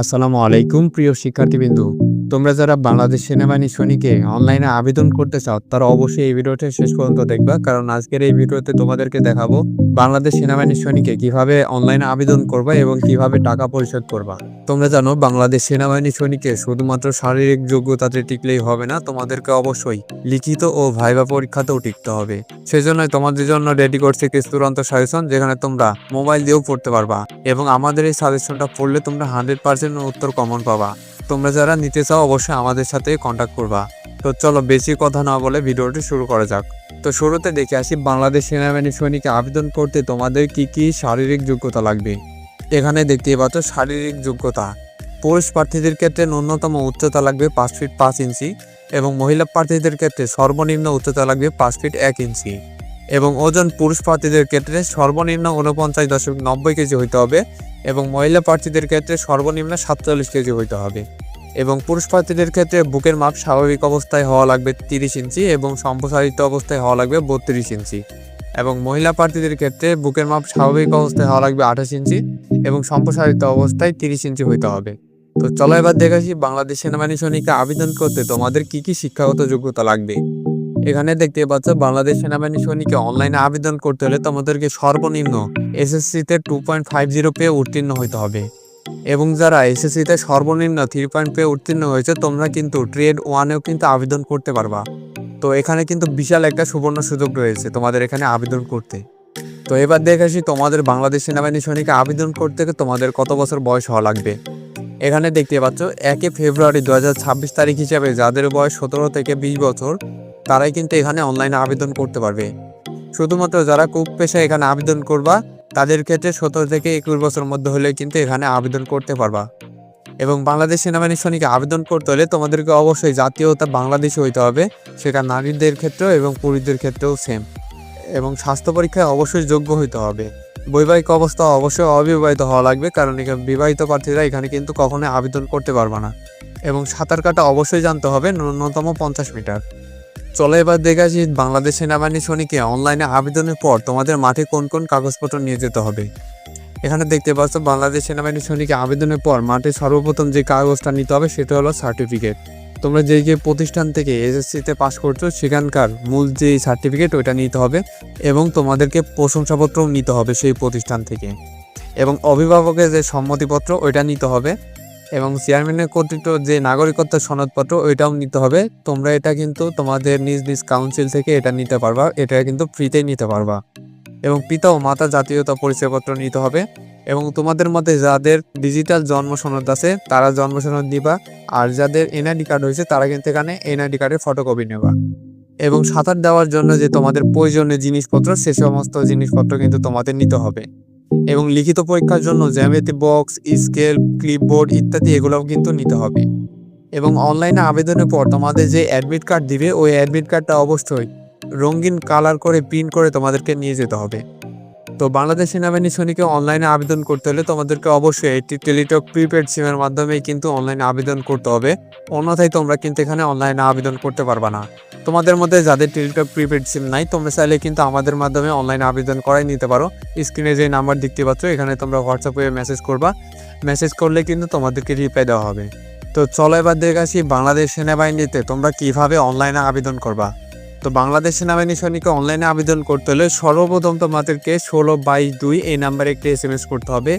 আসসালামু আলাইকুম প্রিয় শিক্ষার্থীবৃন্দু। তোমরা যারা বাংলাদেশ সেনাবাহিনী সৈনিকে অনলাইনে আবেদন করতে চাও, তারা অবশ্যই এই ভিডিওটা শেষ পর্যন্ত দেখবা। কারণ আজকের এই ভিডিওতে তোমাদেরকে দেখাবো বাংলাদেশ সেনাবাহিনী সৈনিকে কীভাবে অনলাইনে আবেদন করবা এবং কীভাবে টাকা পরিশোধ করবা। তোমরা জানো, বাংলাদেশ সেনাবাহিনী সৈনিকে শুধুমাত্র শারীরিক যোগ্যতাতে টিকলেই হবে না, তোমাদেরকে অবশ্যই লিখিত ও ভাইবা পরীক্ষাতেও টিকতে হবে। সেজন্যই তোমাদের জন্য রেডি করছে কিছু চূড়ান্ত সাজেশন, যেখানে তোমরা মোবাইল দিয়েও পড়তে পারবা এবং আমাদের এই সাজেশনটা পড়লে তোমরা হান্ড্রেড পার্সেন্ট উত্তর কমন পাবা। তোমরা যারা নিতে চাও অবশ্যই আমাদের সাথে কন্ট্যাক্ট করবা। তো চলো বেশি কথা না বলে ভিডিওটি শুরু করা যাক। তো শুরুতে দেখে আসি, বাংলাদেশ সেনাবাহিনী সৈনিকে আবেদন করতে তোমাদের কি কি শারীরিক যোগ্যতা লাগবে? এখানে দেখতেই পাচ্ছ শারীরিক যোগ্যতা। পুরুষ প্রার্থীদের ক্ষেত্রে ন্যূনতম উচ্চতা লাগবে পাঁচ ফিট পাঁচ ইঞ্চি এবং মহিলা প্রার্থীদের ক্ষেত্রে সর্বনিম্ন উচ্চতা লাগবে পাঁচ ফিট এক ইঞ্চি এবং ওজন পুরুষ প্রার্থীদের ক্ষেত্রে সর্বনিম্ন উনপঞ্চাশ দশমিক নব্বই কেজি হইতে হবে এবং মহিলা প্রার্থীদের ক্ষেত্রে সর্বনিম্ন সাতচল্লিশ কেজি হইতে হবে। এবং পুরুষ প্রার্থীদের ক্ষেত্রে বুকের মাপ স্বাভাবিক অবস্থায় হওয়া লাগবে তিরিশ ইঞ্চি এবং সম্প্রসারিত অবস্থায় হওয়া লাগবে বত্রিশ ইঞ্চি। এবং মহিলা প্রার্থীদের ক্ষেত্রে বুকের মাপ স্বাভাবিক অবস্থায় হওয়া লাগবে আঠাশ ইঞ্চি এবং সম্প্রসারিত অবস্থায় তিরিশ ইঞ্চি হইতে হবে। তো চলো এবার দেখাচ্ছি বাংলাদেশ সেনাবাহিনী সৈনিককে আবেদন করতে তোমাদের কি কি শিক্ষাগত যোগ্যতা লাগবে? এখানে দেখতে পাচ্ছ বাংলাদেশ সেনাবাহিনী সৈনিককে অনলাইনে আবেদন করতে হলে তোমাদেরকে সর্বনিম্ন এসএসসিতে টু পয়েন্ট ফাইভ জিরো পেয়ে উত্তীর্ণ হতে হবে। এবং যারা এসএসসিতে সর্বনিম্ন থ্রি পয়েন্ট পেয়ে উত্তীর্ণ হয়েছে, তোমরা কিন্তু ট্রেড ওয়ানেও কিন্তু আবেদন করতে পারবা। তো এখানে কিন্তু বিশাল একটা সুবর্ণ সুযোগ রয়েছে তোমাদের এখানে আবেদন করতে। তো এবার দেখে আসি তোমাদের বাংলাদেশ সেনাবাহিনী সৈনিকে আবেদন করতে গেলে তোমাদের কত বছর বয়স হওয়া লাগবে। এখানে দেখতে পাচ্ছ, একে ফেব্রুয়ারি দু হাজার ছাব্বিশ তারিখ হিসাবে যাদের বয়স সতেরো থেকে বিশ বছর তারাই কিন্তু এখানে অনলাইনে আবেদন করতে পারবে। শুধুমাত্র যারা কুক পেশায় এখানে আবেদন করবা, তাদের ক্ষেত্রে সতেরো থেকে একুশ বছর মধ্যে হলে কিন্তু এখানে আবেদন করতে পারবা। এবং বাংলাদেশ সেনাবাহিনী সৈনিকে আবেদন করতে হলে তোমাদেরকে অবশ্যই জাতীয়তা বাংলাদেশি হইতে হবে, সেটা নারীদের ক্ষেত্রেও এবং পুরুষদের ক্ষেত্রেও সেম এবং স্বাস্থ্য পরীক্ষায় অবশ্যই যোগ্য হইতে হবে। বৈবাহিক অবস্থা অবশ্যই অবিবাহিত হওয়া লাগবে, কারণ এখানে বিবাহিত প্রার্থীরা এখানে কিন্তু কখনোই আবেদন করতে পারবে না। এবং সাঁতার কাটা অবশ্যই জানতে হবে, ন্যূনতম পঞ্চাশ মিটার। চলো এবার দেখে আসি বাংলাদেশ সেনাবাহিনী সৈনিকে অনলাইনে আবেদনের পর তোমাদের মাঠে কোন কোন কাগজপত্র নিয়ে যেতে হবে। এখানে দেখতে পাচ্ছ বাংলাদেশ সেনাবাহিনী সৈনিকে আবেদনের পর মাঠে সর্বপ্রথম যে কাগজটা নিতে হবে সেটা হলো সার্টিফিকেট। তোমরা যে যে প্রতিষ্ঠান থেকে এসএসসিতে পাশ করছ সেখানকার মূল যে সার্টিফিকেট ওইটা নিতে হবে এবং তোমাদেরকে প্রশংসাপত্রও নিতে হবে সেই প্রতিষ্ঠান থেকে। এবং অভিভাবকের যে সম্মতিপত্র ওইটা নিতে হবে। এবং চেয়ারম্যানের কর্তৃত্ব যে নাগরিকত্ব সনদপত্র, ওইটাও নিতে হবে। তোমরা এটা কিন্তু তোমাদের নিজ নিজ কাউন্সিল থেকে এটা নিতে পারবা, এটা কিন্তু ফ্রিতেই নিতে পারবা। এবং পিতা ও মাতা জাতীয়তা পরিচয়পত্র নিতে হবে। এবং তোমাদের মধ্যে যাদের ডিজিটাল জন্ম সনদ আছে, তারা জন্ম সনদ দিবা আর যাদের এনআইডি কার্ড হয়েছে, তারা কিন্তু এখানে এনআইডি কার্ডের ফটোকপি নেবা। এবং সাঁতার দেওয়ার জন্য যে তোমাদের প্রয়োজনীয় জিনিসপত্র, সে সমস্ত জিনিসপত্র কিন্তু তোমাদের নিতে হবে। এবং লিখিত পরীক্ষার জন্য জ্যামিতি বক্স, স্কেল, ক্লিপবোর্ড ইত্যাদি এগুলোও কিন্তু নিতে হবে। এবং অনলাইনে আবেদনের পর তোমাদের যে অ্যাডমিট কার্ড দিবে, ওই অ্যাডমিট কার্ডটা অবশ্যই রঙিন কালার করে প্রিন্ট করে তোমাদেরকে নিয়ে যেতে হবে। তো বাংলাদেশ সেনাবাহিনী সৈনিকে অনলাইনে আবেদন করতে হলে তোমাদেরকে অবশ্যই একটি টেলিটক প্রিপেড সিমের মাধ্যমেই কিন্তু অনলাইনে আবেদন করতে হবে। অন্যথায় তোমরা কিন্তু এখানে অনলাইনে আবেদন করতে পারবা না। তোমাদের মধ্যে যাদের টেলিটক প্রিপেড সিম নাই, তোমরা চাইলে কিন্তু আমাদের মাধ্যমে অনলাইনে আবেদন করাই নিতে পারো। স্ক্রিনে যে নাম্বার দেখতে পাচ্ছ, এখানে তোমরা হোয়াটসঅ্যাপে মেসেজ করবা। মেসেজ করলে কিন্তু তোমাদেরকে রিপ্লাই দেওয়া হবে। তো চলো এবার দেখে আসি বাংলাদেশ সেনাবাহিনীতে তোমরা কীভাবে অনলাইনে আবেদন করবা। তো বাংলাদেশ সেনাবাহিনী সৈনিককে অনলাইনে আবেদন করতে হলে সর্বপ্রথম তোমাদেরকে ষোলো বাইশ দুই এই নাম্বারে একটি এস এম এস করতে হবে।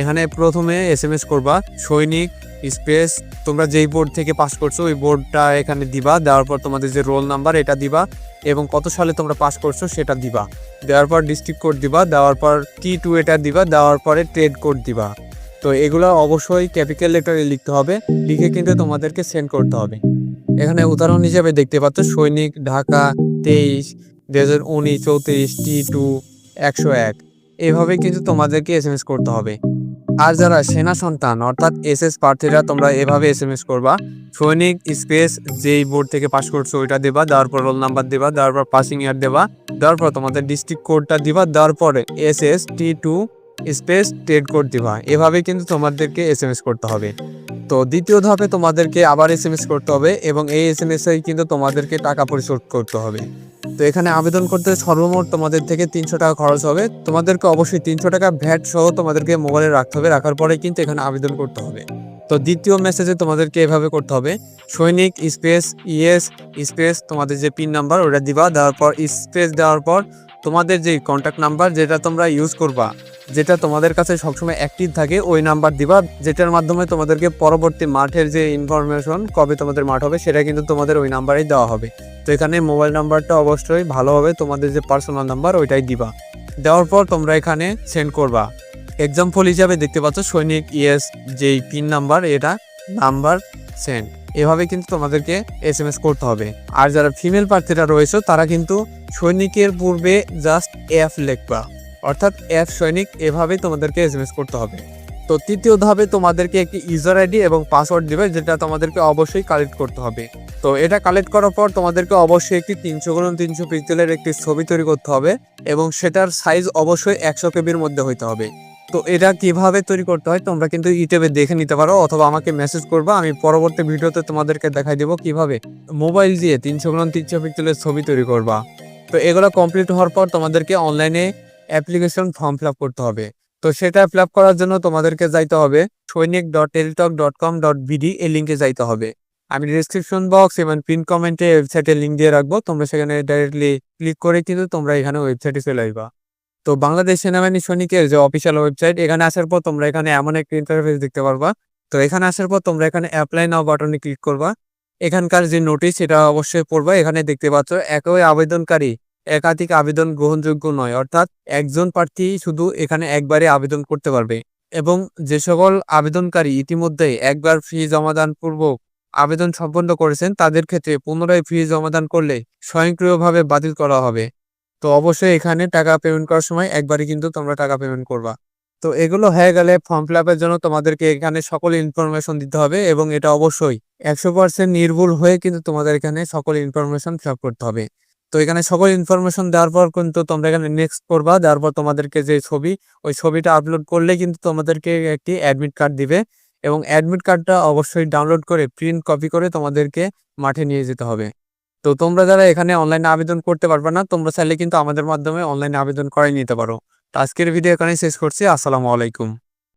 এখানে প্রথমে এস এম এস করবা, সৈনিক স্পেস তোমরা যেই বোর্ড থেকে পাস করছ, ওই বোর্ডটা এখানে দিবা, দেওয়ার পর তোমাদের যে রোল নাম্বার এটা দিবা এবং কত সালে তোমরা পাস করছ সেটা দিবা। দেওয়ার পর ডিস্ট্রিক্ট কোড দিবা, দেওয়ার পর টি টু এটা দিবা, দেওয়ার পরে ট্রেড কোড দিবা। তো এগুলো অবশ্যই ক্যাপিটাল লেটারে লিখতে হবে, লিখে কিন্তু তোমাদেরকে সেন্ড করতে হবে। এখানে উদাহরণ হিসেবে দেখতে পাচ্ছ, সৈনিক ঢাকা তেইশ দুই হাজার উনিশ, চৌত্রিশ, টি টু, একশো এক। এভাবে কিন্তু তোমাদেরকে এস এম এস করতে হবে। আর যারা সেনা সন্তান, অর্থাৎ এস এস প্রার্থীরা, তোমরা এভাবে এস এম এস করবা। সৈনিক স্পেস যেই বোর্ড থেকে পাস করছ, ওইটা দেবা, দেওয়ার পর রোল নাম্বার দেবা, দেওয়ার পর পাসিং ইয়ার দেবা, দেওয়ার পর তোমাদের ডিস্ট্রিক্ট কোডটা দিবা, দেওয়ার পরে S S, T two, space trade code দিবা। এভাবে কিন্তু তোমাদেরকে এস এম এস করতে হবে। তো দ্বিতীয় ধাপে তোমাদেরকে আবার এস করতে হবে এবং এই এস এম কিন্তু তোমাদেরকে টাকা পরিশোধ করতে হবে। তো এখানে আবেদন করতে সর্বমোট তোমাদের থেকে তিনশো টাকা খরচ হবে। তোমাদেরকে অবশ্যই তিনশো টাকা ভ্যাট সহ তোমাদেরকে মোবাইলে রাখতে হবে। রাখার পরে কিন্তু এখানে আবেদন করতে হবে। তো দ্বিতীয় মেসেজে তোমাদেরকে এভাবে করতে হবে। সৈনিক স্পেস ইএস স্পেস তোমাদের যে পিন নাম্বার ওটা দিবা। দেওয়ার পর স্পেস দেওয়ার পর তোমাদের যে কন্ট্যাক্ট নাম্বার যেটা তোমরা ইউজ করবা, যেটা তোমাদের কাছে সবসময় অ্যাক্টিভ থাকে, ওই নাম্বার দিবা, যেটার মাধ্যমে তোমাদেরকে পরবর্তী মাঠের যে ইনফরমেশন কবে তোমাদের মাঠ হবে, সেটা কিন্তু তোমাদের ওই নাম্বারেই দেওয়া হবে। তো এখানে মোবাইল নাম্বারটা অবশ্যই ভালো হবে তোমাদের যে পার্সোনাল নাম্বার ওইটাই দিবা। দেওয়ার পর তোমরা এখানে সেন্ড করবা। এক্সাম্পল হিসাবে দেখতে পাচ্ছ, সৈনিক ইএস যেই পিন নাম্বার এটা নাম্বার সেন্ড এভাবে কিন্তু তোমাদেরকে এস এম এস করতে হবে। আর যারা ফিমেল প্রার্থীরা রয়েছে, তারা কিন্তু সৈনিকের পূর্বে জাস্ট এফ লিখবা। অর্থাৎ এফ সৈনিক এভাবেই তোমাদেরকে এস এম এস করতে হবে। তো তৃতীয় ধাপে তোমাদেরকে একটি ইউজার আইডি এবং পাসওয়ার্ড দিবে, যেটা তোমাদেরকে অবশ্যই কালেক্ট করতে হবে। তো এটা কালেক্ট করার পর তোমাদেরকে অবশ্যই একটি তিনশো গুণ তিনশো পিক্সেলের একটি ছবি তৈরি করতে হবে এবং সেটার সাইজ অবশ্যই একশো কেবির মধ্যে হইতে হবে। তো এটা কীভাবে তৈরি করতে হয় তোমরা কিন্তু ইউটিউবে দেখে নিতে পারো অথবা আমাকে মেসেজ করবা, আমি পরবর্তী ভিডিওতে তোমাদেরকে দেখাই দেবো কীভাবে মোবাইল দিয়ে তিনশো গ্রাম তিনশো পিক্সেলের ছবি তৈরি করবা। তো এগুলো কমপ্লিট হওয়ার পর তোমাদেরকে অনলাইনে অ্যাপ্লিকেশন ফর্ম ফিল করতে হবে। তো সেটা ফিল করার জন্য তোমাদেরকে যাইতে হবে Sainik dot Teletalk dot com dot BD এই লিঙ্কে যাইতে হবে। আমি ডিসক্রিপশন বক্স এবং পিন কমেন্টে ওয়েবসাইটের লিঙ্ক দিয়ে রাখব, তোমরা সেখানে ডাইরেক্টলি ক্লিক করে কিন্তু তোমরা এখানে ওয়েবসাইটে চলে আসবা। তো বাংলাদেশ সেনাবাহিনী সৈনিকের যে অফিসিয়াল ওয়েবসাইট এখানে আসার পর তোমরা এখানে এমন একটা ইন্টারফেস দেখতে পারবা। তো এখানে আসার পর তোমরা এখানে অ্যাপ্লাই নাও বাটনে ক্লিক করবা। এখানকার যে নোটিশ সেটা অবশ্যই পড়বা। এখানে দেখতে পাচ্ছ, একই আবেদনকারী একাধিক আবেদন গ্রহণযোগ্য নয়। অর্থাৎ একজন প্রার্থী শুধু এখানে একবারে আবেদন করতে পারবে। এবং যে সকল আবেদনকারী ইতিমধ্যে একবার ফি জমাদান পূর্বক আবেদন সম্পন্ন করেছেন, তাদের ক্ষেত্রে পুনরায় ফি জমাদান করলে স্বয়ংক্রিয়ভাবে বাতিল করা হবে। তো অবশ্যই এখানে টাকা পেমেন্ট করার সময় একবারই কিন্তু তোমরা টাকা পেমেন্ট করবা। তো এগুলো হয়ে গেলে ফর্ম ফিল আপের জন্য তোমাদেরকে এখানে সকল ইনফরমেশন দিতে হবে এবং এটা অবশ্যই একশো পার্সেন্ট নির্ভুল হয়ে কিন্তু তোমাদের এখানে সকল ইনফরমেশন ফিল করতে হবে। তো এখানে সকল ইনফরমেশন দেওয়ার পর কিন্তু তোমরা এখানে নেক্সট করবা, দেওয়ার পর তোমাদেরকে যে ছবি, ওই ছবিটা আপলোড করলে কিন্তু তোমাদেরকে একটি অ্যাডমিট কার্ড দিবে এবং অ্যাডমিট কার্ডটা অবশ্যই ডাউনলোড করে প্রিন্ট কপি করে তোমাদেরকে মাঠে নিয়ে যেতে হবে। তো তোমরা যারা এখানে অনলাইনে আবেদন করতে পারবে না, তোমরা চাইলে কিন্তু আমাদের মাধ্যমে অনলাইনে আবেদন করে নিতে পারো। তো আজকের ভিডিও এখানে শেষ করছি। আসসালামু আলাইকুম।